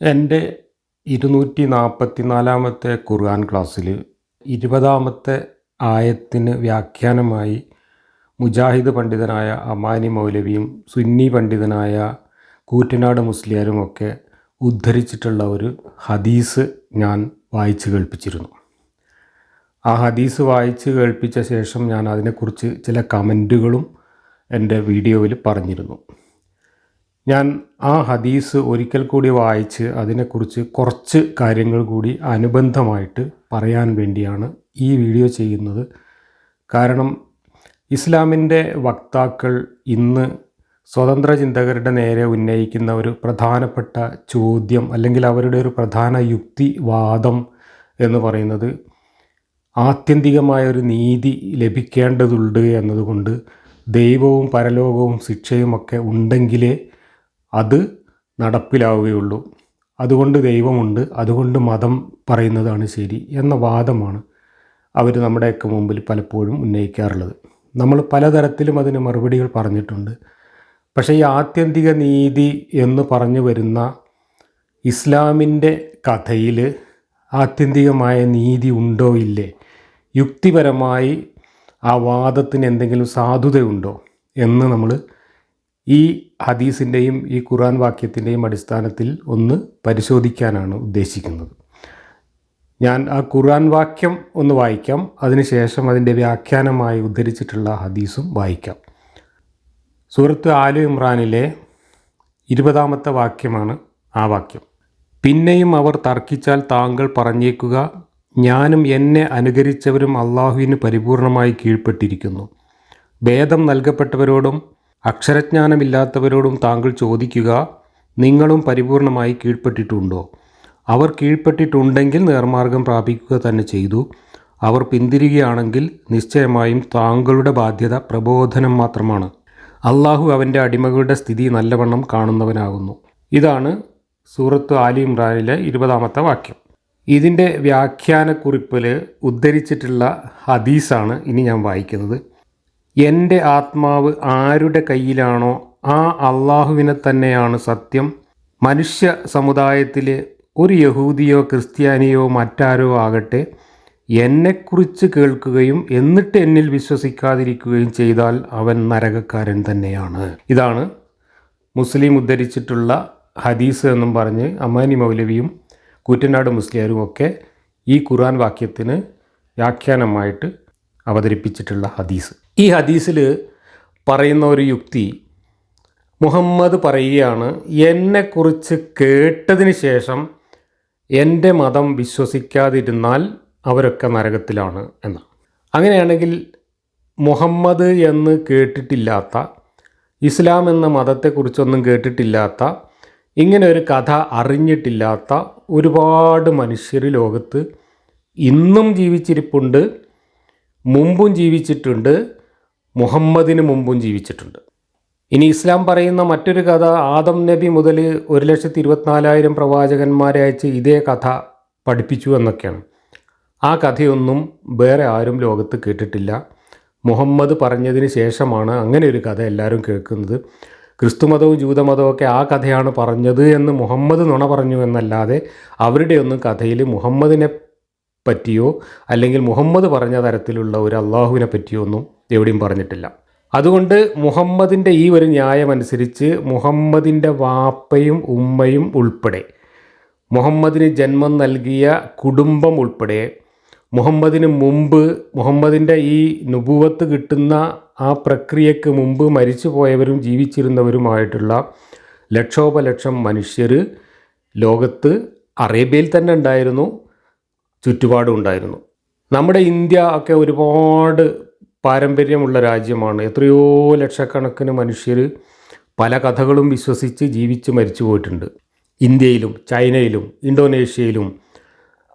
എന്റെ ഇരുന്നൂറ്റി നാൽപ്പത്തി നാലാമത്തെ ഖുർആൻ ക്ലാസ്സിൽ ഇരുപതാമത്തെ ആയത്തിന് വ്യാഖ്യാനമായി മുജാഹിദ് പണ്ഡിതനായ അമാനി മൗലവിയും സുന്നി പണ്ഡിതനായ കൂറ്റനാട് മുസ്ലിയാരുമൊക്കെ ഉദ്ധരിച്ചിട്ടുള്ള ഒരു ഹദീസ് ഞാൻ വായിച്ച് കേൾപ്പിച്ചിരുന്നു. ആ ഹദീസ് വായിച്ച് കേൾപ്പിച്ച ശേഷം ഞാൻ അതിനെക്കുറിച്ച് ചില കമന്റുകളും എന്റെ വീഡിയോയിൽ പറഞ്ഞിരുന്നു. ഞാൻ ആ ഹദീസ് ഒരിക്കൽ കൂടി വായിച്ച് അതിനെക്കുറിച്ച് കുറച്ച് കാര്യങ്ങൾ കൂടി അനുബന്ധമായിട്ട് പറയാൻ വേണ്ടിയാണ് ഈ വീഡിയോ ചെയ്യുന്നത്. കാരണം ഇസ്ലാമിന്റെ വക്താക്കൾ ഇന്ന് സ്വതന്ത്ര ചിന്തകരുടെ നേരെ ഉന്നയിക്കുന്ന ഒരു പ്രധാനപ്പെട്ട ചോദ്യം അല്ലെങ്കിൽ അവരുടെ ഒരു പ്രധാന യുക്തിവാദം എന്ന് പറയുന്നത് ആത്യന്തികമായ ഒരു നീതി ലഭിക്കേണ്ടതുണ്ട് എന്നതുകൊണ്ട് ദൈവവും പരലോകവും ശിക്ഷയുമൊക്കെ ഉണ്ടെങ്കിലേ അത് നടപ്പിലാവുകയുള്ളൂ. അതുകൊണ്ട് ദൈവമുണ്ട് അതുകൊണ്ട് മതം പറയുന്നതാണ് ശരി എന്ന വാദമാണ് അവർ നമ്മുടെയൊക്കെ മുമ്പിൽ പലപ്പോഴും ഉന്നയിക്കാറുള്ളത്. നമ്മൾ പലതരത്തിലും അതിന് മറുപടികൾ പറഞ്ഞിട്ടുണ്ട്. പക്ഷേ ഈ ആത്യന്തിക നീതി എന്ന് പറഞ്ഞു വരുന്ന ഇസ്ലാമിന്റെ കഥയിൽ ആത്യന്തികമായ നീതി ഉണ്ടോ ഇല്ലേ? യുക്തിപരമായി ആ വാദത്തിന് എന്തെങ്കിലും സാധുതയുണ്ടോ എന്ന് നമ്മൾ ഈ ഹദീസിന്റെയും ഈ ഖുറാൻ വാക്യത്തിന്റെയും അടിസ്ഥാനത്തിൽ ഒന്ന് പരിശോധിക്കാനാണ് ഉദ്ദേശിക്കുന്നത്. ഞാൻ ആ ഖുർആൻ വാക്യം ഒന്ന് വായിക്കാം. അതിനുശേഷം അതിന്റെ വ്യാഖ്യാനമായി ഉദ്ധരിച്ചിട്ടുള്ള ഹദീസും വായിക്കാം. സൂറത്ത് ആലു ഇമ്രാനിലെ ഇരുപതാമത്തെ വാക്യമാണ് ആ വാക്യം. പിന്നെയും അവർ തർക്കിച്ചാൽ താങ്കൾ പറഞ്ഞേക്കുക ഞാനും എന്നെ അനുകരിച്ചവരും അള്ളാഹുവിന് പരിപൂർണമായി കീഴ്പ്പെട്ടിരിക്കുന്നു. ഭേദം നൽകപ്പെട്ടവരോടും അക്ഷരജ്ഞാനമില്ലാത്തവരോടും താങ്കൾ ചോദിക്കുക നിങ്ങളും പരിപൂർണമായി കീഴ്പ്പെട്ടിട്ടുണ്ടോ? അവർ കീഴ്പ്പെട്ടിട്ടുണ്ടെങ്കിൽ നേർമാർഗം പ്രാപിക്കുക തന്നെ ചെയ്തു. അവർ പിന്തിരികയാണെങ്കിൽ നിശ്ചയമായും താങ്കളുടെ ബാധ്യത പ്രബോധനം മാത്രമാണ്. അള്ളാഹു അവന്റെ അടിമകളുടെ സ്ഥിതി നല്ലവണ്ണം കാണുന്നവനാകുന്നു. ഇതാണ് സൂറത്ത് ആലി ഇമ്രാനിലെ ഇരുപതാമത്തെ വാക്യം. ഇതിന്റെ വ്യാഖ്യാനക്കുറിപ്പിൽ ഉദ്ധരിച്ചിട്ടുള്ള ഹദീസാണ് ഇനി ഞാൻ വായിക്കുന്നത്. എന്റെ ആത്മാവ് ആരുടെ കയ്യിലാണോ ആ അള്ളാഹുവിനെ തന്നെയാണ് സത്യം. മനുഷ്യ സമുദായത്തിലെ ഒരു യഹൂദിയോ ക്രിസ്ത്യാനിയോ മറ്റാരോ ആകട്ടെ എന്നെക്കുറിച്ച് കേൾക്കുകയും എന്നിട്ട് എന്നിൽ വിശ്വസിക്കാതിരിക്കുകയും ചെയ്താൽ അവൻ നരകക്കാരൻ തന്നെയാണ്. ഇതാണ് മുസ്ലിം ഉദ്ധരിച്ചിട്ടുള്ള ഹദീസ് എന്നും പറഞ്ഞ് അമാനി മൗലവിയും കൂറ്റനാട് മുസ്ലിയാരും ഒക്കെ ഈ ഖുർആൻ വാക്യത്തിന് വ്യാഖ്യാനമായിട്ട് അവതരിപ്പിച്ചിട്ടുള്ള ഹദീസ്. ഈ ഹദീസിൽ പറയുന്ന ഒരു യുക്തി മുഹമ്മദ് പറയുകയാണ് എന്നെക്കുറിച്ച് കേട്ടതിന് ശേഷം എന്റെ മതം വിശ്വസിക്കാതിരുന്നാൽ അവരൊക്കെ നരകത്തിലാണ് എന്ന് അങ്ങനെയാണെങ്കിൽ മുഹമ്മദ് എന്ന് കേട്ടിട്ടില്ലാത്ത ഇസ്ലാം എന്ന മതത്തെക്കുറിച്ചൊന്നും കേട്ടിട്ടില്ലാത്ത ഇങ്ങനെ ഒരു കഥ അറിഞ്ഞിട്ടില്ലാത്ത ഒരുപാട് മനുഷ്യർ ലോകത്ത് ഇന്നും ജീവിച്ചിരിപ്പുണ്ട് മുമ്പും ജീവിച്ചിട്ടുണ്ട് മുഹമ്മദിന് മുമ്പും ജീവിച്ചിട്ടുണ്ട്. ഇനി ഇസ്ലാം പറയുന്ന മറ്റൊരു കഥ ആദം നബി മുതൽ ഒരു ലക്ഷത്തി ഇരുപത്തിനാലായിരം പ്രവാചകന്മാരെ അയച്ച് ഇതേ കഥ പഠിപ്പിച്ചു എന്നൊക്കെയാണ്. ആ കഥയൊന്നും വേറെ ആരും ലോകത്ത് കേട്ടിട്ടില്ല. മുഹമ്മദ് പറഞ്ഞതിന് ശേഷമാണ് അങ്ങനെ ഒരു കഥ എല്ലാവരും കേൾക്കുന്നത്. ക്രിസ്തുമതവും ജൂതമതവും ഒക്കെ ആ കഥയാണ് പറഞ്ഞത് എന്ന് മുഹമ്മദ് നുണ പറഞ്ഞു എന്നല്ലാതെ അവരുടെയൊന്നും കഥയിൽ മുഹമ്മദിനെ പറ്റിയോ? അല്ലെങ്കിൽ മുഹമ്മദ് പറഞ്ഞ തരത്തിലുള്ള ഒരു അള്ളാഹുവിനെ പറ്റിയോ ഒന്നും എവിടെയും പറഞ്ഞിട്ടില്ല. അതുകൊണ്ട് മുഹമ്മദിന്റെ ഈ ഒരു ന്യായമനുസരിച്ച് മുഹമ്മദിന്റെ വാപ്പയും ഉമ്മയും ഉൾപ്പെടെ മുഹമ്മദിന് ജന്മം നൽകിയ കുടുംബം ഉൾപ്പെടെ മുഹമ്മദിന് മുമ്പ് മുഹമ്മദിന്റെ ഈ നുപുവത്ത് കിട്ടുന്ന ആ പ്രക്രിയക്ക് മുമ്പ് മരിച്ചു പോയവരും ജീവിച്ചിരുന്നവരുമായിട്ടുള്ള ലക്ഷോപലക്ഷം മനുഷ്യർ ലോകത്ത് അറേബ്യയിൽ തന്നെ ഉണ്ടായിരുന്നു. ചുറ്റുപാടും ഉണ്ടായിരുന്നു നമ്മുടെ ഇന്ത്യ ഒക്കെ ഒരുപാട് പാരമ്പര്യമുള്ള രാജ്യമാണ്. എത്രയോ ലക്ഷക്കണക്കിന് മനുഷ്യർ പല കഥകളും വിശ്വസിച്ച് ജീവിച്ച് മരിച്ചു പോയിട്ടുണ്ട്. ഇന്ത്യയിലും ചൈനയിലും ഇന്തോനേഷ്യയിലും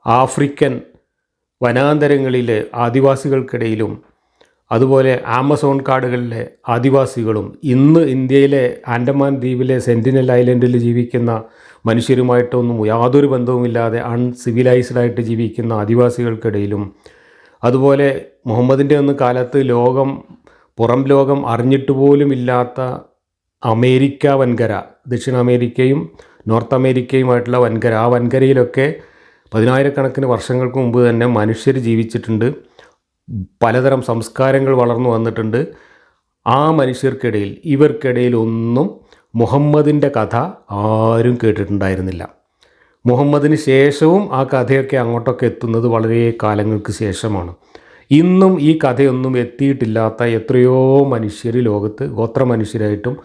ആഫ്രിക്കൻ വനാന്തരങ്ങളിലെ ആദിവാസികൾക്കിടയിലും അതുപോലെ ആമസോൺ കാടുകളിലെ ആദിവാസികളും ഇന്ന് ഇന്ത്യയിലെ ആൻഡമാൻ ദ്വീപിലെ സെന്റിനൽ ഐലൻഡിൽ ജീവിക്കുന്ന മനുഷ്യരുമായിട്ടൊന്നും യാതൊരു ബന്ധവുമില്ലാതെ അൺസിവിലൈസ്ഡ് ആയിട്ട് ജീവിക്കുന്ന ആദിവാസികൾക്കിടയിലും അതുപോലെ മുഹമ്മദിന്റെ ഒന്ന് കാലത്ത് ലോകം പുറം ലോകം അറിഞ്ഞിട്ട് പോലും ഇല്ലാത്ത അമേരിക്ക വൻകര ദക്ഷിണ അമേരിക്കയും നോർത്ത് അമേരിക്കയുമായിട്ടുള്ള വൻകര ആ വൻകരയിലൊക്കെ പതിനായിരക്കണക്കിന് വർഷങ്ങൾക്ക് മുമ്പ് തന്നെ മനുഷ്യർ ജീവിച്ചിട്ടുണ്ട്. പലതരം സംസ്കാരങ്ങൾ വളർന്നു വന്നിട്ടുണ്ട്. ആ മനുഷ്യർക്കിടയിൽ ഇവർക്കിടയിൽ ഒന്നും മുഹമ്മദിന്റെ കഥ ആരും കേട്ടിട്ടുണ്ടായിരുന്നില്ല. മുഹമ്മദിന് ശേഷവും ആ കഥയൊക്കെ അങ്ങോട്ടൊക്കെ എത്തുന്നത് വളരെ കാലങ്ങൾക്ക് ശേഷമാണ്. ഇന്നും ഈ കഥയൊന്നും എത്തിയിട്ടില്ലാത്ത എത്രയോ മനുഷ്യർ ലോകത്ത് ഗോത്ര മനുഷ്യരായിട്ടും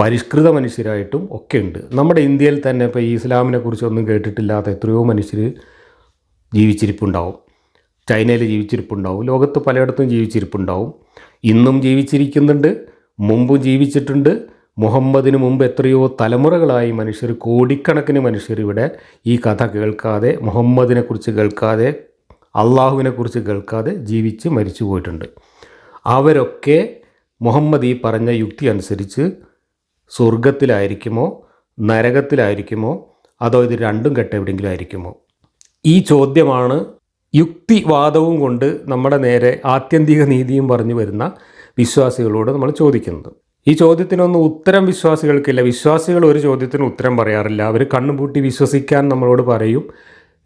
പരിഷ്കൃത മനുഷ്യരായിട്ടും ഒക്കെ ഉണ്ട്. നമ്മുടെ ഇന്ത്യയിൽ തന്നെ ഇപ്പോൾ ഈ ഇസ്ലാമിനെ കുറിച്ചൊന്നും കേട്ടിട്ടില്ലാത്ത എത്രയോ മനുഷ്യർ ജീവിച്ചിരിപ്പുണ്ടാവും. ചൈനയിൽ ജീവിച്ചിരിപ്പുണ്ടാവും. ലോകത്ത് പലയിടത്തും ജീവിച്ചിരിപ്പുണ്ടാവും. ഇന്നും ജീവിച്ചിരിക്കുന്നുണ്ട്. മുമ്പും ജീവിച്ചിട്ടുണ്ട്. മുഹമ്മദിന് മുമ്പ് എത്രയോ തലമുറകളായി മനുഷ്യർ കോടിക്കണക്കിന് മനുഷ്യർ ഇവിടെ ഈ കഥ കേൾക്കാതെ മുഹമ്മദിനെക്കുറിച്ച് കേൾക്കാതെ അള്ളാഹുവിനെക്കുറിച്ച് കേൾക്കാതെ ജീവിച്ച് മരിച്ചു പോയിട്ടുണ്ട്. അവരൊക്കെ മുഹമ്മദ് ഈ പറഞ്ഞ യുക്തി അനുസരിച്ച് സ്വർഗത്തിലായിരിക്കുമോ നരകത്തിലായിരിക്കുമോ അതോ ഇത് രണ്ടും കെട്ട എവിടെയെങ്കിലും ആയിരിക്കുമോ? ഈ ചോദ്യമാണ് യുക്തിവാദവും കൊണ്ട് നമ്മുടെ നേരെ ആത്യന്തിക നീതിയും പറഞ്ഞു വരുന്ന വിശ്വാസികളോട് നമ്മൾ ചോദിക്കുന്നത്. ഈ ചോദ്യത്തിനൊന്നും ഉത്തരം വിശ്വാസികൾക്കില്ല. വിശ്വാസികൾ ഒരു ചോദ്യത്തിന് ഉത്തരം പറയാറില്ല. അവർ കണ്ണുപൂട്ടി വിശ്വസിക്കാൻ നമ്മളോട് പറയും.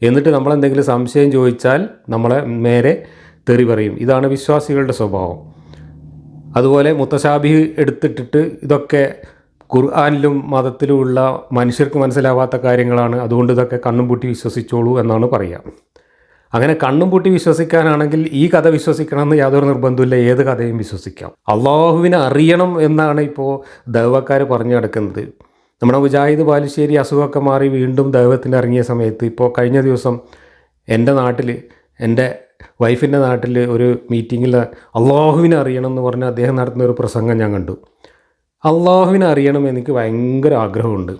എന്നിട്ട് നമ്മളെന്തെങ്കിലും സംശയം ചോദിച്ചാൽ നമ്മളെ നേരെ തെറി പറയും. ഇതാണ് വിശ്വാസികളുടെ സ്വഭാവം. അതുപോലെ മുത്തശാബി എടുത്തിട്ടിട്ട് ഇതൊക്കെ ഖുർആാനിലും മതത്തിലുമുള്ള മനുഷ്യർക്ക് മനസ്സിലാവാത്ത കാര്യങ്ങളാണ്. അതുകൊണ്ട് ഇതൊക്കെ കണ്ണും പൂട്ടി വിശ്വസിച്ചോളൂ എന്നാണ് പറയുക അങ്ങനെ കണ്ണും പൂട്ടി വിശ്വസിക്കാനാണെങ്കിൽ ഈ കഥ വിശ്വസിക്കണമെന്ന് യാതൊരു നിർബന്ധമില്ല ഏത് കഥയും വിശ്വസിക്കാം. അള്ളാഹുവിനെ അറിയണം എന്നാണ് ഇപ്പോൾ ദൈവക്കാർ പറഞ്ഞു കിടക്കുന്നത് നമ്മുടെ മുജാഹിദ് ബാലുശ്ശേരി അസുഖമൊക്കെ മാറി വീണ്ടും ദൈവത്തിന് ഇറങ്ങിയ സമയത്ത് ഇപ്പോൾ കഴിഞ്ഞ ദിവസം എന്റെ നാട്ടിൽ എന്റെ വൈഫിന്റെ നാട്ടിൽ ഒരു മീറ്റിങ്ങിൽ അള്ളാഹുവിനെ അറിയണം എന്ന് പറഞ്ഞ് അദ്ദേഹം നടത്തുന്ന ഒരു പ്രസംഗം ഞാൻ കണ്ടു. അള്ളാഹുവിനെ അറിയണം എനിക്ക് ഭയങ്കര ആഗ്രഹമുണ്ട്.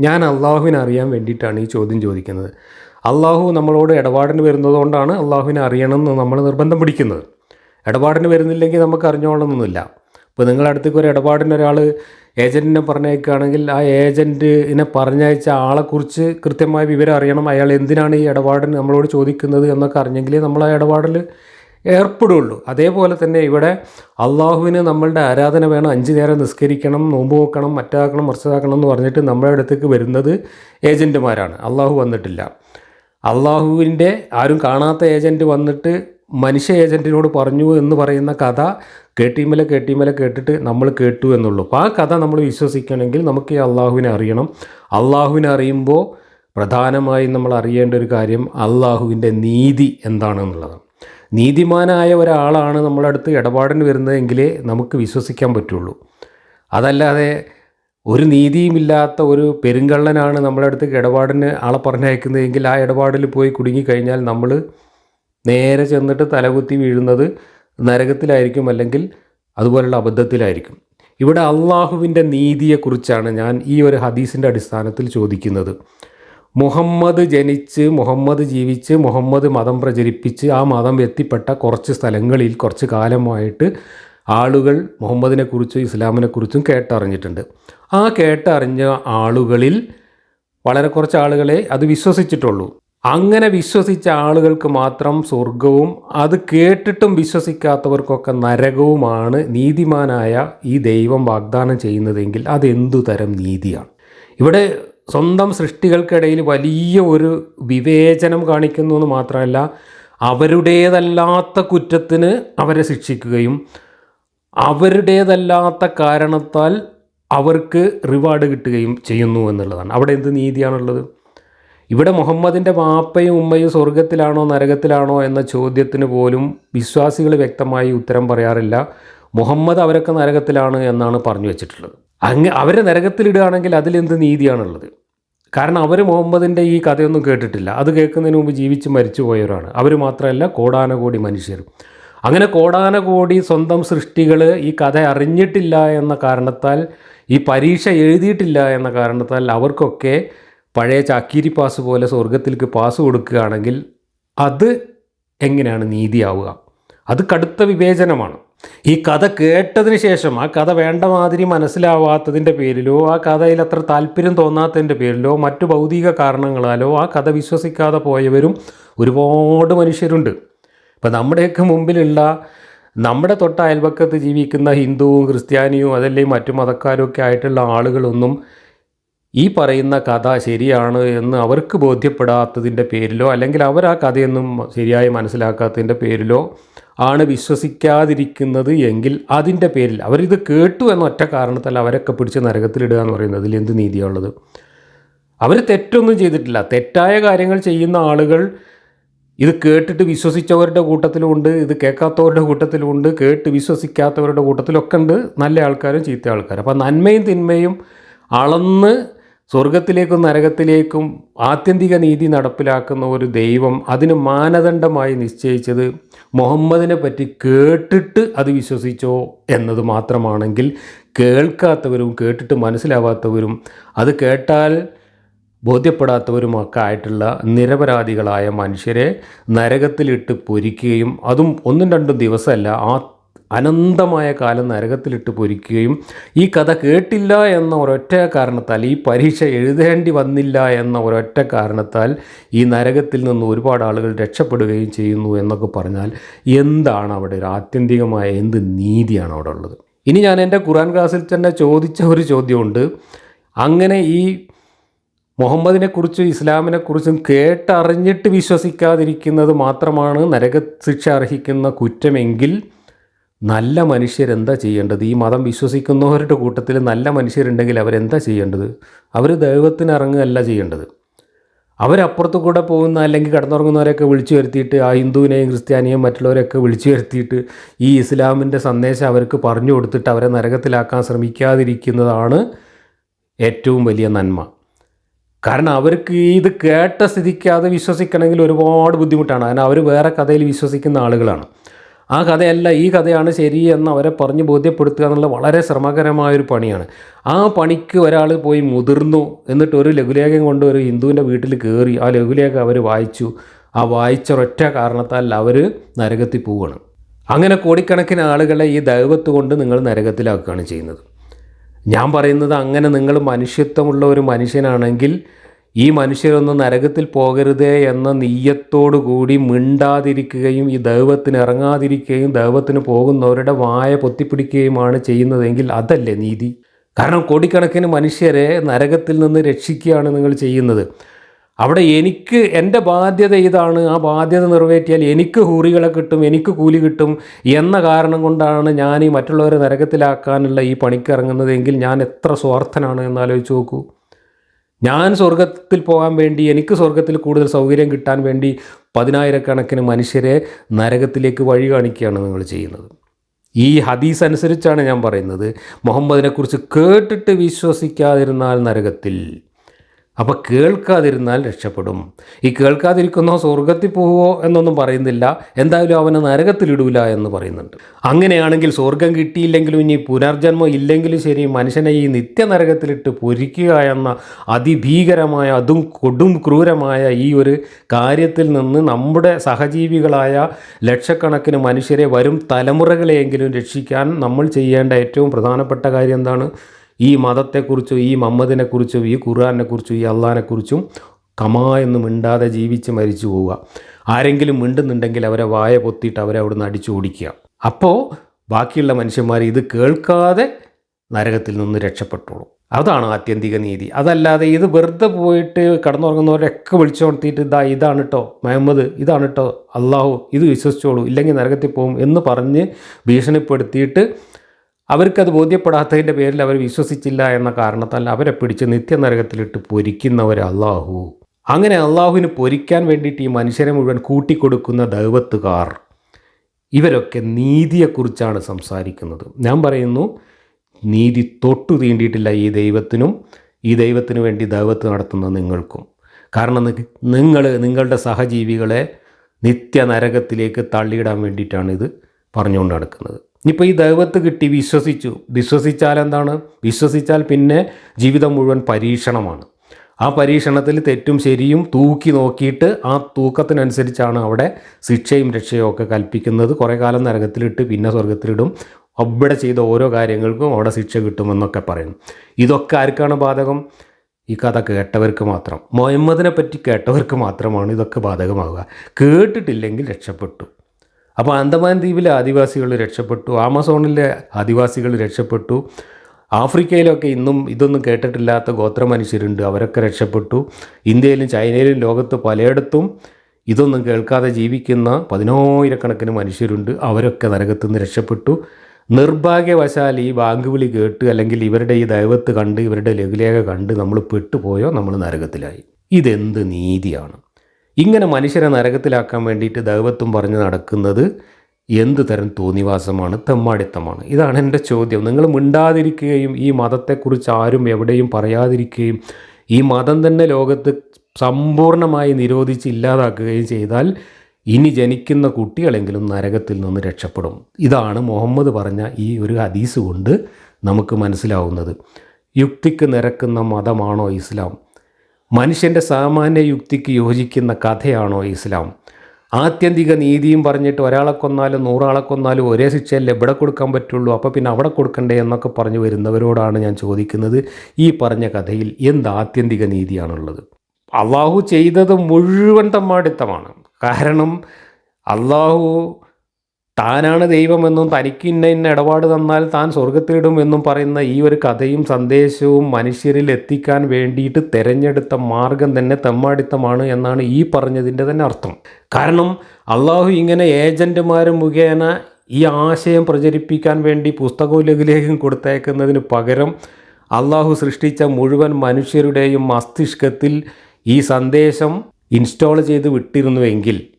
ഞാൻ അള്ളാഹുവിനെ അറിയാൻ വേണ്ടിയിട്ടാണ് ഈ ചോദ്യം ചോദിക്കുന്നത്. അള്ളാഹു നമ്മളോട് ഇടപാടിന് വരുന്നതുകൊണ്ടാണ് അള്ളാഹുവിനെ അറിയണം എന്ന് നമ്മൾ നിർബന്ധം പിടിക്കുന്നത്. ഇടപാടിന് വരുന്നില്ലെങ്കിൽ നമുക്ക് അറിഞ്ഞോളണമെന്നില്ല. ഇപ്പോൾ നിങ്ങളുടെ അടുത്തേക്ക് ഒരു ഇടപാടിന് ഒരാൾ ഏജന്റിനെ പറഞ്ഞേക്കുകയാണെങ്കിൽ ആ ഏജന്റിനെ പറഞ്ഞയച്ച ആളെക്കുറിച്ച് കൃത്യമായ വിവരം അറിയണം. അയാൾ എന്തിനാണ് ഈ ഇടപാടിന് നമ്മളോട് ചോദിക്കുന്നത് എന്നൊക്കെ അറിഞ്ഞെങ്കിലേ നമ്മൾ ആ ഇടപാടിൽ ഏർപ്പെടുള്ളൂ. അതേപോലെ തന്നെ ഇവിടെ അള്ളാഹുവിന് നമ്മളുടെ ആരാധന വേണം. അഞ്ച് നേരം നിസ്കരിക്കണം നോമ്പ് നോക്കണം മറ്റാക്കണം മറിച്ചതാക്കണം എന്ന് പറഞ്ഞിട്ട് നമ്മുടെ അടുത്തേക്ക് വരുന്നത് ഏജന്റുമാരാണ് അള്ളാഹു വന്നിട്ടില്ല. അള്ളാഹുവിന്റെ ആരും കാണാത്ത ഏജന്റ് വന്നിട്ട് മനുഷ്യ ഏജന്റിനോട് പറഞ്ഞു എന്ന് പറയുന്ന കഥ കേട്ടീമല കേട്ടീമല കേട്ടിട്ട് നമ്മൾ കേട്ടു എന്നുള്ളൂ. അപ്പോൾ ആ കഥ നമ്മൾ വിശ്വസിക്കണമെങ്കിൽ നമുക്ക് ഈ അള്ളാഹുവിനെ അറിയണം. അള്ളാഹുവിനെ അറിയുമ്പോൾ പ്രധാനമായും നമ്മൾ അറിയേണ്ട ഒരു കാര്യം അള്ളാഹുവിന്റെ നീതി എന്താണെന്നുള്ളതാണ്. നീതിമാനായ ഒരാളാണ് നമ്മുടെ അടുത്ത് ഇടപാടിന് വരുന്നതെങ്കിലേ നമുക്ക് വിശ്വസിക്കാൻ പറ്റുള്ളൂ. അതല്ലാതെ ഒരു നീതിയുമില്ലാത്ത ഒരു പെരുങ്കള്ളനാണ് നമ്മുടെ അടുത്ത് ഇടപാടിന് ആളെ പറഞ്ഞയക്കുന്നതെങ്കിൽ ആ ഇടപാടിൽ പോയി കുടുങ്ങിക്കഴിഞ്ഞാൽ നമ്മൾ നേരെ ചെന്നിട്ട് തലകുത്തി വീഴുന്നത് നരകത്തിലായിരിക്കും അല്ലെങ്കിൽ അതുപോലുള്ള അബദ്ധത്തിലായിരിക്കും. ഇവിടെ അള്ളാഹുവിന്റെ നീതിയെക്കുറിച്ചാണ് ഞാൻ ഈ ഒരു ഹദീസിന്റെ അടിസ്ഥാനത്തിൽ ചോദിക്കുന്നത്. മുഹമ്മദ് ജനിച്ച് മുഹമ്മദ് ജീവിച്ച് മുഹമ്മദ് മതം പ്രചരിപ്പിച്ച് ആ മതം എത്തിപ്പെട്ട കുറച്ച് സ്ഥലങ്ങളിൽ കുറച്ച് കാലമായിട്ട് ആളുകൾ മുഹമ്മദിനെക്കുറിച്ചും ഇസ്ലാമിനെക്കുറിച്ചും കേട്ടറിഞ്ഞിട്ടുണ്ട്. ആ കേട്ടറിഞ്ഞ ആളുകളിൽ വളരെ കുറച്ച് ആളുകളെ അത് വിശ്വസിച്ചിട്ടുള്ളൂ. അങ്ങനെ വിശ്വസിച്ച ആളുകൾക്ക് മാത്രം സ്വർഗവും അത് കേട്ടിട്ടും വിശ്വസിക്കാത്തവർക്കൊക്കെ നരകവുമാണ് നീതിമാനായ ഈ ദൈവം വാഗ്ദാനം ചെയ്യുന്നതെങ്കിൽ അതെന്തു തരം നീതിയാണ്? ഇവിടെ സ്വന്തം സൃഷ്ടികൾക്കിടയിൽ വലിയ ഒരു വിവേചനം കാണിക്കുന്നു എന്ന് മാത്രമല്ല അവരുടേതല്ലാത്ത കുറ്റത്തിന് അവരെ ശിക്ഷിക്കുകയും അവരുടേതല്ലാത്ത കാരണത്താൽ അവർക്ക് റിവാർഡ് കിട്ടുകയും ചെയ്യുന്നു എന്നുള്ളതാണ്. അവിടെ എന്ത് നീതിയാണുള്ളത്? ഇവിടെ മുഹമ്മദിന്റെ വാപ്പയും ഉമ്മയും സ്വർഗത്തിലാണോ നരകത്തിലാണോ എന്ന ചോദ്യത്തിന് പോലും വിശ്വാസികൾ വ്യക്തമായി ഉത്തരം പറയാറില്ല. മുഹമ്മദ് അവരൊക്കെ നരകത്തിലാണ് എന്നാണ് പറഞ്ഞു വെച്ചിട്ടുള്ളത്. അങ്ങ് അവരെ നരകത്തിലിടുകയാണെങ്കിൽ അതിലെന്ത് നീതിയാണുള്ളത്? കാരണം അവർ മുഹമ്മദിന്റെ ഈ കഥയൊന്നും കേട്ടിട്ടില്ല. അത് കേൾക്കുന്നതിന് മുമ്പ് ജീവിച്ച് മരിച്ചു പോയവരാണ് അവർ മാത്രമല്ല കോടാനകോടി മനുഷ്യർ അങ്ങനെ കോടാനകോടി സ്വന്തം സൃഷ്ടികൾ ഈ കഥ അറിഞ്ഞിട്ടില്ല എന്ന കാരണത്താൽ ഈ പരീക്ഷ എഴുതിയിട്ടില്ല എന്ന കാരണത്താൽ അവർക്കൊക്കെ പഴയ ചാക്കീരി പാസ് പോലെ സ്വർഗത്തിലേക്ക് പാസ് കൊടുക്കുകയാണെങ്കിൽ അത് എങ്ങനെയാണ് നീതിയാവുക? അത് കടുത്ത വിവേചനമാണ്. ഈ കഥ കേട്ടതിന് ശേഷം ആ കഥ വേണ്ട മാതിരി മനസ്സിലാവാത്തതിന്റെ പേരിലോ ആ കഥയിൽ അത്ര താല്പര്യം തോന്നാത്തതിന്റെ പേരിലോ മറ്റു ഭൗതിക കാരണങ്ങളാലോ ആ കഥ വിശ്വസിക്കാതെ പോയവരും ഒരുപാട് മനുഷ്യരുണ്ട്. ഇപ്പം നമ്മുടെയൊക്കെ മുമ്പിലുള്ള നമ്മുടെ തൊട്ട അയൽപക്കത്ത് ജീവിക്കുന്ന ഹിന്ദുവും ക്രിസ്ത്യാനിയും അതല്ലേ മറ്റു മതക്കാരും ഒക്കെ ആയിട്ടുള്ള ആളുകളൊന്നും ഈ പറയുന്ന കഥ ശരിയാണ് എന്ന് അവർക്ക് ബോധ്യപ്പെടാത്തതിന്റെ പേരിലോ അല്ലെങ്കിൽ അവർ ആ കഥയൊന്നും ശരിയായി മനസ്സിലാക്കാത്തതിന്റെ പേരിലോ ആണ് വിശ്വസിക്കാതിരിക്കുന്നത് എങ്കിൽ അതിന്റെ പേരിൽ അവരിത് കേട്ടു എന്ന ഒറ്റ കാരണത്താൽ അവരൊക്കെ പിടിച്ച് നരകത്തിലിടുക എന്ന് പറയുന്നത് എന്ത് നീതിയുള്ളത് അവർ തെറ്റൊന്നും ചെയ്തിട്ടില്ല. തെറ്റായ കാര്യങ്ങൾ ചെയ്യുന്ന ആളുകൾ ഇത് കേട്ടിട്ട് വിശ്വസിച്ചവരുടെ കൂട്ടത്തിലുമുണ്ട് ഇത് കേൾക്കാത്തവരുടെ കൂട്ടത്തിലുമുണ്ട് കേട്ട് വിശ്വസിക്കാത്തവരുടെ കൂട്ടത്തിലൊക്കെ ഉണ്ട് നല്ല ആൾക്കാരും ചീത്ത ആൾക്കാരും. അപ്പോൾ നന്മയും തിന്മയും അളന്ന് സ്വർഗത്തിലേക്കും നരകത്തിലേക്കും ആത്യന്തിക നീതി നടപ്പിലാക്കുന്ന ഒരു ദൈവം അതിന് മാനദണ്ഡമായി നിശ്ചയിച്ചത് മുഹമ്മദിനെ പറ്റി കേട്ടിട്ട് അത് വിശ്വസിച്ചോ എന്നത് മാത്രമാണെങ്കിൽ കേൾക്കാത്തവരും കേട്ടിട്ട് മനസ്സിലാവാത്തവരും അത് കേട്ടാൽ ബോധ്യപ്പെടാത്തവരുമൊക്കെ ആയിട്ടുള്ള നിരപരാധികളായ മനുഷ്യരെ നരകത്തിലിട്ട് പൊരിക്കുകയും അതും ഒന്നും രണ്ടും ദിവസമല്ല ആ അനന്തമായ കാലം നരകത്തിലിട്ട് പൊരിക്കുകയും ഈ കഥ കേട്ടില്ല എന്ന ഒരൊറ്റ കാരണത്താൽ ഈ പരീക്ഷ എഴുതേണ്ടി വന്നില്ല എന്ന ഒരൊറ്റ കാരണത്താൽ ഈ നരകത്തിൽ നിന്ന് ഒരുപാട് ആളുകൾ രക്ഷപ്പെടുകയും ചെയ്യുന്നു എന്നൊക്കെ പറഞ്ഞാൽ എന്താണ് അവിടെ ഒരു ആത്യന്തികമായ എന്ത് നീതിയാണ് അവിടെ ഉള്ളത്? ഇനി ഞാൻ എന്റെ ഖുറാൻ ക്ലാസ്സിൽ തന്നെ ചോദിച്ച ഒരു ചോദ്യമുണ്ട്. അങ്ങനെ ഈ മുഹമ്മദിനെക്കുറിച്ചും ഇസ്ലാമിനെക്കുറിച്ചും കേട്ടറിഞ്ഞിട്ട് വിശ്വസിക്കാതിരിക്കുന്നത് മാത്രമാണ് നരക ശിക്ഷ അർഹിക്കുന്ന കുറ്റമെങ്കിൽ നല്ല മനുഷ്യരെന്താ ചെയ്യേണ്ടത്? ഈ മതം വിശ്വസിക്കുന്നവരുടെ കൂട്ടത്തിൽ നല്ല മനുഷ്യരുണ്ടെങ്കിൽ അവരെന്താ ചെയ്യേണ്ടത്? അവർ ദൈവത്തിന് ഇറങ്ങുകയല്ല ചെയ്യേണ്ടത്. അവരപ്പുറത്ത് കൂടെ പോകുന്ന അല്ലെങ്കിൽ കിടന്നുറങ്ങുന്നവരെയൊക്കെ വിളിച്ചു വരുത്തിയിട്ട് ആ ഹിന്ദുവിനെയും ക്രിസ്ത്യാനിയെയും മറ്റുള്ളവരെയൊക്കെ വിളിച്ചു വരുത്തിയിട്ട് ഈ ഇസ്ലാമിന്റെ സന്ദേശം അവർക്ക് പറഞ്ഞു കൊടുത്തിട്ട് അവരെ നരകത്തിലാക്കാൻ ശ്രമിക്കാതിരിക്കുന്നതാണ് ഏറ്റവും വലിയ നന്മ. കാരണം അവർക്ക് ഇത് കേട്ട സ്ഥിതിക്ക് അത് വിശ്വസിക്കണമെങ്കിൽ ഒരുപാട് ബുദ്ധിമുട്ടാണ്. കാരണം അവർ വേറെ കഥയിൽ വിശ്വസിക്കുന്ന ആളുകളാണ്. ആ കഥയല്ല ഈ കഥയാണ് ശരി എന്ന് അവരെ പറഞ്ഞ് ബോധ്യപ്പെടുത്തുക എന്നുള്ള വളരെ ശ്രമകരമായൊരു പണിയാണ്. ആ പണിക്ക് ഒരാൾ പോയി മുതിർന്നു എന്നിട്ട് ഒരു ലഘുലേഖം കൊണ്ട് ഒരു ഹിന്ദുവിന്റെ വീട്ടിൽ കയറി ആ ലഘുലേഖ അവർ വായിച്ചു. ആ വായിച്ച ഒറ്റ കാരണത്താൽ അവർ നരകത്തിൽ പോവുകയാണ്. അങ്ങനെ കോടിക്കണക്കിന് ആളുകളെ ഈ ദൈവത്ത് കൊണ്ട് നിങ്ങൾ നരകത്തിലാക്കുകയാണ് ചെയ്യുന്നത്. ഞാൻ പറയുന്നത് അങ്ങനെ നിങ്ങൾ മനുഷ്യത്വമുള്ള ഒരു മനുഷ്യനാണെങ്കിൽ ഈ മനുഷ്യരൊന്നും നരകത്തിൽ പോകരുതേ എന്ന നെയ്യത്തോടു കൂടി മിണ്ടാതിരിക്കുകയും ഈ ദൈവത്തിന് ഇറങ്ങാതിരിക്കുകയും ദൈവത്തിന് പോകുന്നവരുടെ വായ പൊത്തിപ്പിടിക്കുകയുമാണ് ചെയ്യുന്നതെങ്കിൽ അതല്ലേ നീതി? കാരണം കോടിക്കണക്കിന് മനുഷ്യരെ നരകത്തിൽ നിന്ന് രക്ഷിക്കുകയാണ് നിങ്ങൾ ചെയ്യുന്നത്. അവിടെ എനിക്ക് എന്റെ ബാധ്യത ഇതാണ്. ആ ബാധ്യത നിറവേറ്റിയാൽ എനിക്ക് ഹൂറികളെ കിട്ടും എനിക്ക് കൂലി കിട്ടും എന്ന കാരണം കൊണ്ടാണ് ഞാൻ ഈ മറ്റുള്ളവരെ നരകത്തിലാക്കാനുള്ള ഈ പണിക്കിറങ്ങുന്നതെങ്കിൽ ഞാൻ എത്ര സ്വാർത്ഥനാണ് എന്ന് എന്നാലോചിച്ച് നോക്കൂ. ഞാൻ സ്വർഗത്തിൽ പോകാൻ വേണ്ടി എനിക്ക് സ്വർഗത്തിൽ കൂടുതൽ സൗകര്യം കിട്ടാൻ വേണ്ടി പതിനായിരക്കണക്കിന് മനുഷ്യരെ നരകത്തിലേക്ക് വഴി കാണിക്കുകയാണ് നിങ്ങൾ ചെയ്യുന്നത്. ഈ ഹദീസ് അനുസരിച്ചാണ് ഞാൻ പറയുന്നത്. മുഹമ്മദിനെക്കുറിച്ച് കേട്ടിട്ട് വിശ്വസിക്കാതിരുന്നാൽ നരകത്തിൽ അപ്പോൾ കേൾക്കാതിരുന്നാൽ രക്ഷപ്പെടും. ഈ കേൾക്കാതിരിക്കുന്നോ സ്വർഗത്തിൽ പോവോ എന്നൊന്നും പറയുന്നില്ല. എന്തായാലും അവനെ നരകത്തിലിടൂല എന്ന് പറയുന്നുണ്ട്. അങ്ങനെയാണെങ്കിൽ സ്വർഗം കിട്ടിയില്ലെങ്കിലും ഇനി പുനർജന്മം ഇല്ലെങ്കിലും ശരി മനുഷ്യനെ ഈ നിത്യനരകത്തിലിട്ട് പൊരിക്കുക എന്ന അതിഭീകരമായ അതും കൊടും ക്രൂരമായ ഈ ഒരു കാര്യത്തിൽ നിന്ന് നമ്മുടെ സഹജീവികളായ ലക്ഷക്കണക്കിന് മനുഷ്യരെ വരും തലമുറകളെയെങ്കിലും രക്ഷിക്കാൻ നമ്മൾ ചെയ്യേണ്ട ഏറ്റവും പ്രധാനപ്പെട്ട കാര്യം എന്താണ്? ഈ മതത്തെക്കുറിച്ചും ഈ മമ്മദിനെക്കുറിച്ചും ഈ ഖുർആാനെക്കുറിച്ചും ഈ അള്ളഹാനെക്കുറിച്ചും കമാ എന്ന് മിണ്ടാതെ ജീവിച്ച് മരിച്ചു പോവുക. ആരെങ്കിലും മിണ്ടുന്നുണ്ടെങ്കിൽ അവരെ വായ പൊത്തിയിട്ട് അവരെ അവിടുന്ന് അടിച്ചു ഓടിക്കുക. അപ്പോൾ ബാക്കിയുള്ള മനുഷ്യന്മാർ ഇത് കേൾക്കാതെ നരകത്തിൽ നിന്ന് രക്ഷപ്പെട്ടോളൂ. അതാണ് ആത്യന്തിക നീതി. അതല്ലാതെ ഇത് വെറുതെ പോയിട്ട് കടന്നുറങ്ങുന്നവരൊക്കെ വിളിച്ചു നടത്തിയിട്ട് ഇതാ ഇതാണ് കേട്ടോ മുഹമ്മദ് ഇതാണ് കേട്ടോ അള്ളാഹു ഇത് വിശ്വസിച്ചോളൂ ഇല്ലെങ്കിൽ നരകത്തിൽ പോകും എന്ന് പറഞ്ഞ് ഭീഷണിപ്പെടുത്തിയിട്ട് അവർക്കത് ബോധ്യപ്പെടാത്തതിന്റെ പേരിൽ അവർ വിശ്വസിച്ചില്ല എന്ന കാരണത്താൽ അവരെ പിടിച്ച് നിത്യനരകത്തിലിട്ട് പൊരിക്കുന്നവർ അള്ളാഹു. അങ്ങനെ അള്ളാഹുവിന് പൊരിക്കാൻ വേണ്ടിയിട്ട് ഈ മനുഷ്യരെ മുഴുവൻ കൂട്ടിക്കൊടുക്കുന്ന ദൈവത്തുകാർ ഇവരൊക്കെ നീതിയെക്കുറിച്ചാണ് സംസാരിക്കുന്നത്. ഞാൻ പറയുന്നു നീതി തൊട്ടു തീണ്ടിയിട്ടില്ല ഈ ദൈവത്തിനും ഈ ദൈവത്തിനു വേണ്ടി ദൈവത്ത് നടത്തുന്ന നിങ്ങൾക്കും. കാരണം നിങ്ങൾ നിങ്ങളുടെ സഹജീവികളെ നിത്യനരകത്തിലേക്ക് തള്ളിയിടാൻ വേണ്ടിയിട്ടാണ് ഇത് പറഞ്ഞുകൊണ്ട് നടക്കുന്നത്. ഇനിയിപ്പോൾ ഈ ദൈവത്ത് കിട്ടി വിശ്വസിച്ചു. വിശ്വസിച്ചാൽ എന്താണ് വിശ്വസിച്ചാൽ പിന്നെ ജീവിതം മുഴുവൻ പരീക്ഷണമാണ്. ആ പരീക്ഷണത്തിൽ തെറ്റും ശരിയും തൂക്കി നോക്കിയിട്ട് ആ തൂക്കത്തിനനുസരിച്ചാണ് അവിടെ ശിക്ഷയും രക്ഷയും ഒക്കെ കൽപ്പിക്കുന്നത്. കുറേ കാലം നരകത്തിലിട്ട് പിന്നെ സ്വർഗത്തിലിടും അവിടെ ചെയ്ത ഓരോ കാര്യങ്ങൾക്കും അവിടെ ശിക്ഷ കിട്ടുമെന്നൊക്കെ പറയുന്നു ഇതൊക്കെ ആർക്കാണ് ബാധകം? ഈ കഥ കേട്ടവർക്ക് മാത്രം. മുഹമ്മദിനെ പറ്റി കേട്ടവർക്ക് മാത്രമാണ് ഇതൊക്കെ ബാധകമാവുക. കേട്ടിട്ടില്ലെങ്കിൽ രക്ഷപ്പെട്ടു. അപ്പോൾ അന്തമാൻ ദ്വീപിലെ ആദിവാസികൾ രക്ഷപ്പെട്ടു ആമസോണിലെ ആദിവാസികൾ രക്ഷപ്പെട്ടു ആഫ്രിക്കയിലൊക്കെ ഇന്നും ഇതൊന്നും കേട്ടിട്ടില്ലാത്ത ഗോത്ര മനുഷ്യരുണ്ട് അവരൊക്കെ രക്ഷപ്പെട്ടു. ഇന്ത്യയിലും ചൈനയിലും ലോകത്ത് പലയിടത്തും ഇതൊന്നും കേൾക്കാതെ ജീവിക്കുന്ന പതിനായിരക്കണക്കിന് മനുഷ്യരുണ്ട് അവരൊക്കെ നരകത്തു നിന്ന് രക്ഷപ്പെട്ടു. നിർഭാഗ്യവശാൽ ഈ ബാങ്ക് വിളി കേട്ട് അല്ലെങ്കിൽ ഇവരുടെ ഈ ദൈവത്ത് കണ്ട് ഇവരുടെ ലഘുലേഖ കണ്ട് നമ്മൾ പെട്ടുപോയോ? നമ്മൾ നരകത്തിലായി. ഇതെന്ത് നീതിയാണ്? ഇങ്ങനെ മനുഷ്യരെ നരകത്തിലാക്കാൻ വേണ്ടിയിട്ട് ദൈവത്വം പറഞ്ഞ് നടക്കുന്നത് എന്ത് തരം തോന്നിവാസമാണ്? തെമ്മാടിത്തമാണ്. ഇതാണ് എന്റെ ചോദ്യം. നിങ്ങൾ മിണ്ടാതിരിക്കുകയും ഈ മതത്തെക്കുറിച്ച് ആരും എവിടെയും പറയാതിരിക്കുകയും ഈ മതം തന്നെ ലോകത്ത് സമ്പൂർണമായി നിരോധിച്ച് ഇല്ലാതാക്കുകയും ചെയ്താൽ ഇനി ജനിക്കുന്ന കുട്ടികളെങ്കിലും നരകത്തിൽ നിന്ന് രക്ഷപ്പെടും. ഇതാണ് മുഹമ്മദ് പറഞ്ഞ ഈ ഒരു ഹദീസ് കൊണ്ട് നമുക്ക് മനസ്സിലാവുന്നത്. യുക്തിക്ക് നിരക്കുന്ന മതമാണോ ഇസ്ലാം? മനുഷ്യന്റെ സാമാന്യ യുക്തിക്ക് യോജിക്കുന്ന കഥയാണോ ഇസ്ലാം. ആത്യന്തിക നീതിയും പറഞ്ഞിട്ട് ഒരാളെ കൊന്നാലും നൂറാളെ കൊന്നാലും ഒരേ ശിക്ഷയല്ലേ ഇവിടെ കൊടുക്കാൻ പറ്റുള്ളൂ അപ്പോൾ പിന്നെ അവിടെ കൊടുക്കണ്ടേ എന്നൊക്കെ പറഞ്ഞു വരുന്നവരോടാണ് ഞാൻ ചോദിക്കുന്നത്. ഈ പറഞ്ഞ കഥയിൽ എന്ത് ആത്യന്തിക നീതിയാണുള്ളത്? അള്ളാഹു ചെയ്തത് മുഴുവൻ തമ്മാടിത്തമാണ്. കാരണം അള്ളാഹു താനാണ് ദൈവമെന്നും തനിക്ക് ഇന്ന ഇന്ന ഇടപാട് തന്നാൽ താൻ സ്വർഗത്തിലിടും എന്നും പറയുന്ന ഈ ഒരു കഥയും സന്ദേശവും മനുഷ്യരിൽ എത്തിക്കാൻ വേണ്ടിയിട്ട് തിരഞ്ഞെടുത്ത മാർഗം തന്നെ തെമ്മാടിത്തമാണ് എന്നാണ് ഈ പറഞ്ഞതിന്റെ തന്നെ അർത്ഥം. കാരണം അള്ളാഹു ഇങ്ങനെ ഏജന്റുമാർ മുഖേന ഈ ആശയം പ്രചരിപ്പിക്കാൻ വേണ്ടി പുസ്തകവും ലഘുലേഖം കൊടുത്തേക്കുന്നതിന് പകരം അള്ളാഹു സൃഷ്ടിച്ച മുഴുവൻ മനുഷ്യരുടെയും മസ്തിഷ്കത്തിൽ ഈ സന്ദേശം ഇൻസ്റ്റാൾ ചെയ്ത് വിട്ടിരുന്നുവെങ്കിൽ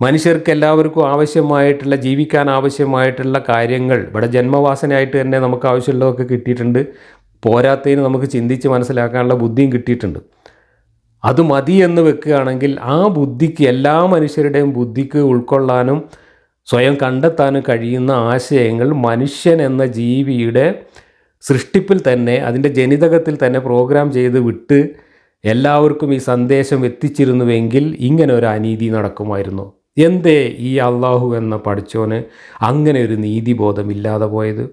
മനുഷ്യർക്ക് എല്ലാവർക്കും ആവശ്യമായിട്ടുള്ള ജീവിക്കാൻ ആവശ്യമായിട്ടുള്ള കാര്യങ്ങൾ ഇവിടെ ജന്മവാസനയായിട്ട് തന്നെ നമുക്ക് ആവശ്യമുള്ളതൊക്കെ കിട്ടിയിട്ടുണ്ട്. പോരാത്തതിന് നമുക്ക് ചിന്തിച്ച് മനസ്സിലാക്കാനുള്ള ബുദ്ധിയും കിട്ടിയിട്ടുണ്ട്. അത് മതി എന്ന് വെക്കുകയാണെങ്കിൽ ആ ബുദ്ധിക്ക് എല്ലാ മനുഷ്യരുടെയും ബുദ്ധിക്ക് ഉൾക്കൊള്ളാനും സ്വയം കണ്ടെത്താനും കഴിയുന്ന ആശയങ്ങൾ മനുഷ്യൻ എന്ന ജീവിയുടെ സൃഷ്ടിപ്പിൽ തന്നെ അതിന്റെ ജനിതകത്തിൽ തന്നെ പ്രോഗ്രാം ചെയ്ത് വിട്ട് എല്ലാവർക്കും ഈ സന്ദേശം എത്തിച്ചിരുന്നുവെങ്കിൽ ഇങ്ങനെ ഒരു അനീതി നടക്കുമായിരുന്നു. എന്തേ ഈ അള്ളാഹു എന്ന പഠിച്ചോന് അങ്ങനെ ഒരു നീതിബോധം ഇല്ലാതെ പോയത്?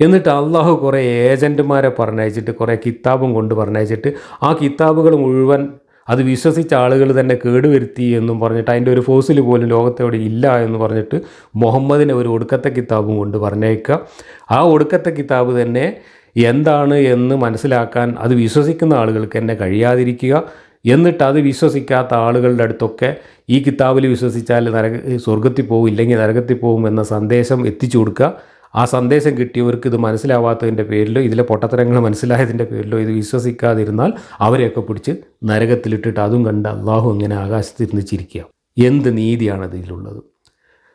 എന്നിട്ട് അള്ളാഹു കുറേ ഏജന്റുമാരെ പറഞ്ഞയച്ചിട്ട് കുറേ കിതാബും കൊണ്ട് പറഞ്ഞയച്ചിട്ട് ആ കിതാബുകൾ മുഴുവൻ അത് വിശ്വസിച്ച ആളുകൾ തന്നെ കേടുവരുത്തി എന്നും പറഞ്ഞിട്ട് അതിന്റെ ഒരു ഫോസിൽ പോലും ലോകത്തോടെ ഇല്ല എന്ന് പറഞ്ഞിട്ട് മുഹമ്മദിനെ ഒരു ഒടുക്കത്തെ കിതാബും കൊണ്ട് പറഞ്ഞേക്കുക ആ ഒടുക്കത്തെ കിതാബ് തന്നെ എന്താണ് എന്ന് മനസ്സിലാക്കാൻ അത് വിശ്വസിക്കുന്ന ആളുകൾക്ക് തന്നെ കഴിയാതിരിക്കുക. എന്നിട്ട് അത് വിശ്വസിക്കാത്ത ആളുകളുടെ അടുത്തൊക്കെ ഈ കിതാബിൽ വിശ്വസിച്ചാൽ നരക സ്വർഗത്തിൽ പോകും ഇല്ലെങ്കിൽ നരകത്തിൽ പോകും എന്ന സന്ദേശം എത്തിച്ചു കൊടുക്കുക. ആ സന്ദേശം കിട്ടിയവർക്ക് ഇത് മനസ്സിലാവാത്തതിന്റെ പേരിലോ ഇതിലെ പൊട്ടത്തരങ്ങൾ മനസ്സിലായതിന്റെ പേരിലോ ഇത് വിശ്വസിക്കാതിരുന്നാൽ അവരെയൊക്കെ പിടിച്ച് നരകത്തിലിട്ടിട്ട് അതും കണ്ട് അള്ളാഹു ഇങ്ങനെ ആകാശത്തിരുന്ന് ചിരിക്കുക. എന്ത് നീതിയാണ് ഇതിലുള്ളത്?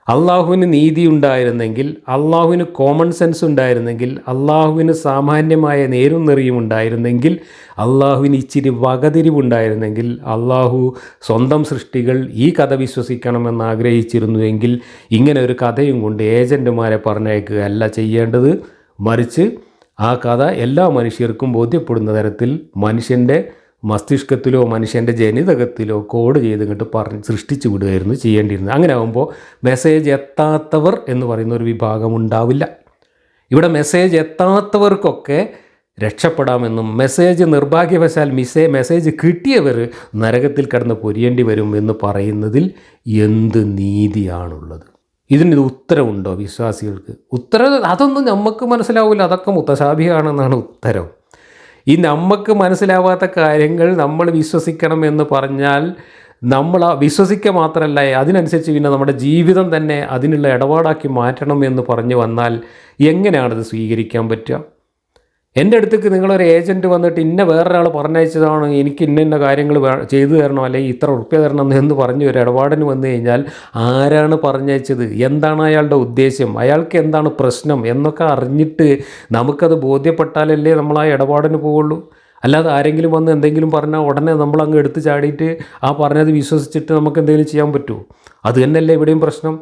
അള്ളാഹുവിന് നീതി ഉണ്ടായിരുന്നെങ്കിൽ അള്ളാഹുവിന് കോമൺ സെൻസ് ഉണ്ടായിരുന്നെങ്കിൽ അള്ളാഹുവിന് സാമാന്യമായ നേരും നിറയും ഉണ്ടായിരുന്നെങ്കിൽ അള്ളാഹുവിന് ഇച്ചിരി വകതിരിവുണ്ടായിരുന്നെങ്കിൽ അള്ളാഹു സ്വന്തം സൃഷ്ടികൾ ഈ കഥ വിശ്വസിക്കണമെന്ന് ആഗ്രഹിച്ചിരുന്നുവെങ്കിൽ ഇങ്ങനെ ഒരു കഥയും കൊണ്ട് ഏജന്റുമാരെ പറഞ്ഞയക്കുകയല്ല ചെയ്യേണ്ടത്. മറിച്ച് ആ കഥ എല്ലാ മനുഷ്യർക്കും ബോധ്യപ്പെടുന്ന തരത്തിൽ മനുഷ്യന്റെ മസ്തിഷ്കത്തിലോ മനുഷ്യന്റെ ജനിതകത്തിലോ കോഡ് ചെയ്ത് ഇങ്ങോട്ട് പറഞ്ഞ് സൃഷ്ടിച്ചു വിടുകയായിരുന്നു ചെയ്യേണ്ടിയിരുന്നത്. അങ്ങനെ ആകുമ്പോൾ മെസ്സേജ് എത്താത്തവർ എന്ന് പറയുന്ന ഒരു വിഭാഗം ഉണ്ടാവില്ല. ഇവിടെ മെസ്സേജ് എത്താത്തവർക്കൊക്കെ രക്ഷപ്പെടാമെന്നും മെസ്സേജ് നിർഭാഗ്യവശാൽ മിസ്സേ മെസ്സേജ് കിട്ടിയവർ നരകത്തിൽ കിടന്ന് പൊരിയേണ്ടി വരും എന്ന് പറയുന്നതിൽ എന്ത് നീതിയാണുള്ളത്? ഇതിന് ഉത്തരവുണ്ടോ വിശ്വാസികൾക്ക്? ഉത്തരം അതൊന്നും നമുക്ക് മനസ്സിലാവില്ല അതൊക്കെ മുത്തശാഭിയാണെന്നാണ് ഉത്തരം. ഈ നമുക്ക് മനസ്സിലാവാത്ത കാര്യങ്ങൾ നമ്മൾ വിശ്വസിക്കണം എന്ന് പറഞ്ഞാൽ നമ്മൾ ആ വിശ്വസിക്കുക മാത്രമല്ല അതിനനുസരിച്ച് പിന്നെ നമ്മുടെ ജീവിതം തന്നെ അതിനുള്ള ഇടപാടാക്കി മാറ്റണം എന്ന് പറഞ്ഞു വന്നാൽ എങ്ങനെയാണത് സ്വീകരിക്കാൻ പറ്റുക? എന്റെ അടുത്തേക്ക് നിങ്ങളൊരു ഏജന്റ് വന്നിട്ട് ഇന്ന വേറൊരാൾ പറഞ്ഞയച്ചതാണ് എനിക്ക് ഇന്ന ഇന്ന കാര്യങ്ങൾ ചെയ്തു തരണം അല്ലെങ്കിൽ ഇത്ര ഉറപ്പ് തരണം എന്ന് പറഞ്ഞ് ഒരു ഇടപാടിന് വന്നു കഴിഞ്ഞാൽ ആരാണ് പറഞ്ഞയച്ചത്? എന്താണ് അയാളുടെ ഉദ്ദേശ്യം അയാൾക്ക് എന്താണ് പ്രശ്നം? എന്നൊക്കെ അറിഞ്ഞിട്ട് നമുക്കത് ബോധ്യപ്പെട്ടാലല്ലേ നമ്മൾ ആ ഇടപാടിന് പോവുള്ളൂ. അല്ലാതെ ആരെങ്കിലും വന്ന് എന്തെങ്കിലും പറഞ്ഞാൽ ഉടനെ നമ്മൾ അങ്ങ് എടുത്ത് ചാടിയിട്ട് ആ പറഞ്ഞത് വിശ്വസിച്ചിട്ട് നമുക്ക് എന്തെങ്കിലും ചെയ്യാൻ പറ്റുമോ അത് തന്നെയല്ലേ ഇവിടെയും പ്രശ്നം?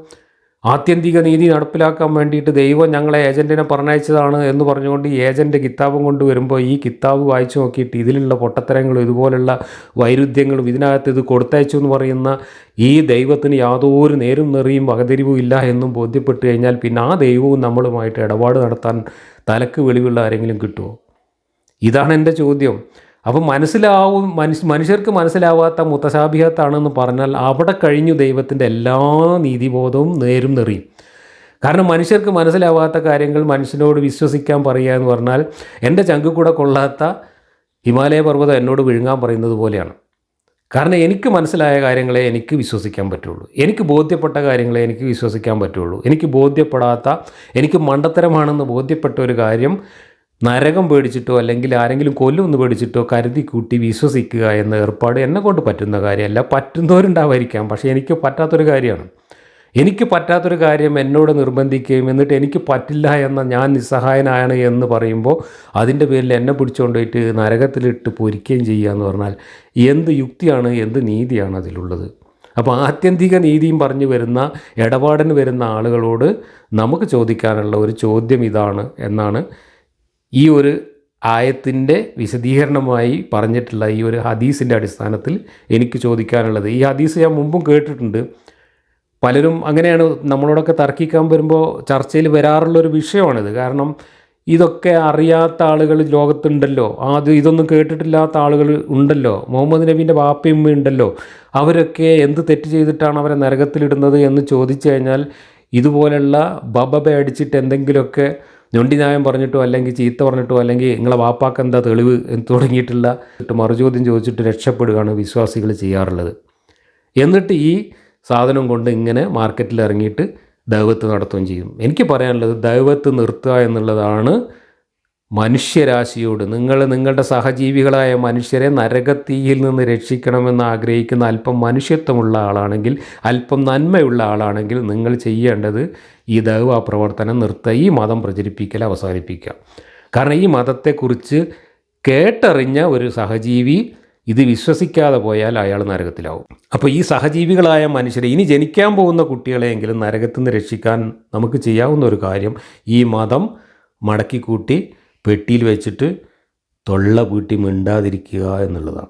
ആത്യന്തിക നീതി നടപ്പിലാക്കാൻ വേണ്ടിയിട്ട് ദൈവം ഞങ്ങളെ ഏജന്റിനെ പറഞ്ഞയച്ചതാണ് എന്ന് പറഞ്ഞുകൊണ്ട് ഈ ഏജന്റ് കിതാബും കൊണ്ട് വരുമ്പോൾ ഈ കിതാബ് വായിച്ചു നോക്കിയിട്ട് ഇതിലുള്ള പൊട്ടത്തരങ്ങളും ഇതുപോലുള്ള വൈരുദ്ധ്യങ്ങളും ഇതിനകത്ത് ഇത് കൊടുത്തയച്ചു എന്ന് പറയുന്ന ഈ ദൈവത്തിന് യാതൊരു നേരും നിറയും വകതിരിവും ഇല്ല എന്നും ബോധ്യപ്പെട്ട് കഴിഞ്ഞാൽ പിന്നെ ആ ദൈവവും നമ്മളുമായിട്ട് ഇടപാട് നടത്താൻ തലക്ക് വെളിവുള്ള ആരെങ്കിലും കിട്ടുമോ? ഇതാണ് എന്റെ ചോദ്യം. അപ്പം മനസ്സിലാവും മനുഷ്യ മനുഷ്യർക്ക് മനസ്സിലാവാത്ത മുത്തശാഭിഹത്താണെന്ന് പറഞ്ഞാൽ അവിടെ കഴിഞ്ഞു ദൈവത്തിന്റെ എല്ലാ നീതിബോധവും നേരും നെറിയും. കാരണം മനുഷ്യർക്ക് മനസ്സിലാവാത്ത കാര്യങ്ങൾ മനുഷ്യനോട് വിശ്വസിക്കാൻ പറയുക എന്ന് പറഞ്ഞാൽ എന്റെ ചങ്ക് കൂടെ കൊള്ളാത്ത ഹിമാലയ പർവതം എന്നോട് വിഴുങ്ങാൻ പറയുന്നത് പോലെയാണ്. കാരണം എനിക്ക് മനസ്സിലായ കാര്യങ്ങളെ എനിക്ക് വിശ്വസിക്കാൻ പറ്റുള്ളൂ. എനിക്ക് ബോധ്യപ്പെട്ട കാര്യങ്ങളെ എനിക്ക് വിശ്വസിക്കാൻ പറ്റുള്ളൂ. എനിക്ക് ബോധ്യപ്പെടാത്ത എനിക്ക് മണ്ടത്തരമാണെന്ന് ബോധ്യപ്പെട്ട ഒരു കാര്യം നരകം പേടിച്ചിട്ടോ അല്ലെങ്കിൽ ആരെങ്കിലും കൊല്ലുമെന്ന് പേടിച്ചിട്ടോ കരുതി കൂട്ടി വിശ്വസിക്കുക എന്ന ഏർപ്പാട് എന്നെ കൊണ്ട് പറ്റുന്ന കാര്യമല്ല. പറ്റുന്നവരുണ്ടാവായിരിക്കാം. പക്ഷേ എനിക്ക് പറ്റാത്തൊരു കാര്യമാണ്. എനിക്ക് പറ്റാത്തൊരു കാര്യം എന്നോട് നിർബന്ധിക്കുകയും എന്നിട്ട് എനിക്ക് പറ്റില്ല എന്ന ഞാൻ നിസ്സഹായനാണ് എന്ന് പറയുമ്പോൾ അതിന്റെ പേരിൽ എന്നെ പിടിച്ചുകൊണ്ട് പോയിട്ട് നരകത്തിലിട്ട് പൊരിക്കുകയും ചെയ്യുക എന്ന് പറഞ്ഞാൽ എന്ത് യുക്തിയാണ് എന്ത് നീതിയാണ് അതിലുള്ളത്? അപ്പോൾ ആത്യന്തിക നീതിയും പറഞ്ഞു വരുന്ന ഇടപാടിന് വരുന്ന ആളുകളോട് നമുക്ക് ചോദിക്കാനുള്ള ഒരു ചോദ്യം ഇതാണ് എന്നാണ് ഈ ഒരു ആയത്തിന്റെ വിശദീകരണമായി പറഞ്ഞിട്ടുള്ള ഈ ഒരു ഹദീസിന്റെ അടിസ്ഥാനത്തിൽ എനിക്ക് ചോദിക്കാനുള്ളത്. ഈ ഹദീസ് ഞാൻ മുമ്പും കേട്ടിട്ടുണ്ട്. പലരും അങ്ങനെയാണ് നമ്മളോടൊക്കെ തർക്കിക്കാൻ വരുമ്പോൾ ചർച്ചയിൽ വരാറുള്ളൊരു വിഷയമാണിത്. കാരണം ഇതൊക്കെ അറിയാത്ത ആളുകൾ ലോകത്തുണ്ടല്ലോ. അത് ഇതൊന്നും കേട്ടിട്ടില്ലാത്ത ആളുകൾ ഉണ്ടല്ലോ. മുഹമ്മദ് നബീന്റെ ബാപ്പയും ഉണ്ടല്ലോ. അവരൊക്കെ എന്ത് തെറ്റ് ചെയ്തിട്ടാണ് അവരെ നരകത്തിലിടുന്നത് എന്ന് ചോദിച്ചു കഴിഞ്ഞാൽ ഇതുപോലുള്ള ബബബ അടിച്ചിട്ട് എന്തെങ്കിലുമൊക്കെ ഞൊണ്ടി ന്യായം പറഞ്ഞിട്ടോ അല്ലെങ്കിൽ ചീത്ത പറഞ്ഞിട്ടോ അല്ലെങ്കിൽ നിങ്ങളെ വാപ്പാക്ക് എന്താ തെളിവ് എന്ന് തുടങ്ങിയിട്ടുള്ള മറുചോദ്യം ചോദിച്ചിട്ട് രക്ഷപ്പെടുകയാണ് വിശ്വാസികൾ ചെയ്യാറുള്ളത്. എന്നിട്ട് ഈ സാധനം കൊണ്ട് ഇങ്ങനെ മാർക്കറ്റിൽ ഇറങ്ങിയിട്ട് ദൈവത്ത് നടത്തുകയും ചെയ്യും. എനിക്ക് പറയാനുള്ളത് ദൈവത്ത് നിർത്തുക എന്നുള്ളതാണ് മനുഷ്യരാശിയോട് നിങ്ങൾ നിങ്ങളുടെ സഹജീവികളായ മനുഷ്യരെ നരകത്തീയിൽ നിന്ന് രക്ഷിക്കണമെന്ന് ആഗ്രഹിക്കുന്ന അല്പം മനുഷ്യത്വമുള്ള ആളാണെങ്കിൽ അല്പം നന്മയുള്ള ആളാണെങ്കിൽ നിങ്ങൾ ചെയ്യേണ്ടത് ഈ ദൈവ പ്രവർത്തനം നിർത്തുക ഈ മതം പ്രചരിപ്പിക്കൽ അവസാനിപ്പിക്കുക. കാരണം ഈ മതത്തെക്കുറിച്ച് കേട്ടറിഞ്ഞ ഒരു സഹജീവി ഇത് വിശ്വസിക്കാതെ പോയാൽ അയാൾ നരകത്തിലാവും. അപ്പോൾ ഈ സഹജീവികളായ മനുഷ്യരെ ഇനി ജനിക്കാൻ പോകുന്ന കുട്ടികളെയെങ്കിലും നരകത്തിൽ നിന്ന് രക്ഷിക്കാൻ നമുക്ക് ചെയ്യാവുന്ന ഒരു കാര്യം ഈ മതം മടക്കി കൂട്ടി പെട്ടിയിൽ വെച്ചിട്ട് തൊള്ള പൂട്ടി മിണ്ടാതിരിക്കുക എന്നുള്ളതാണ്.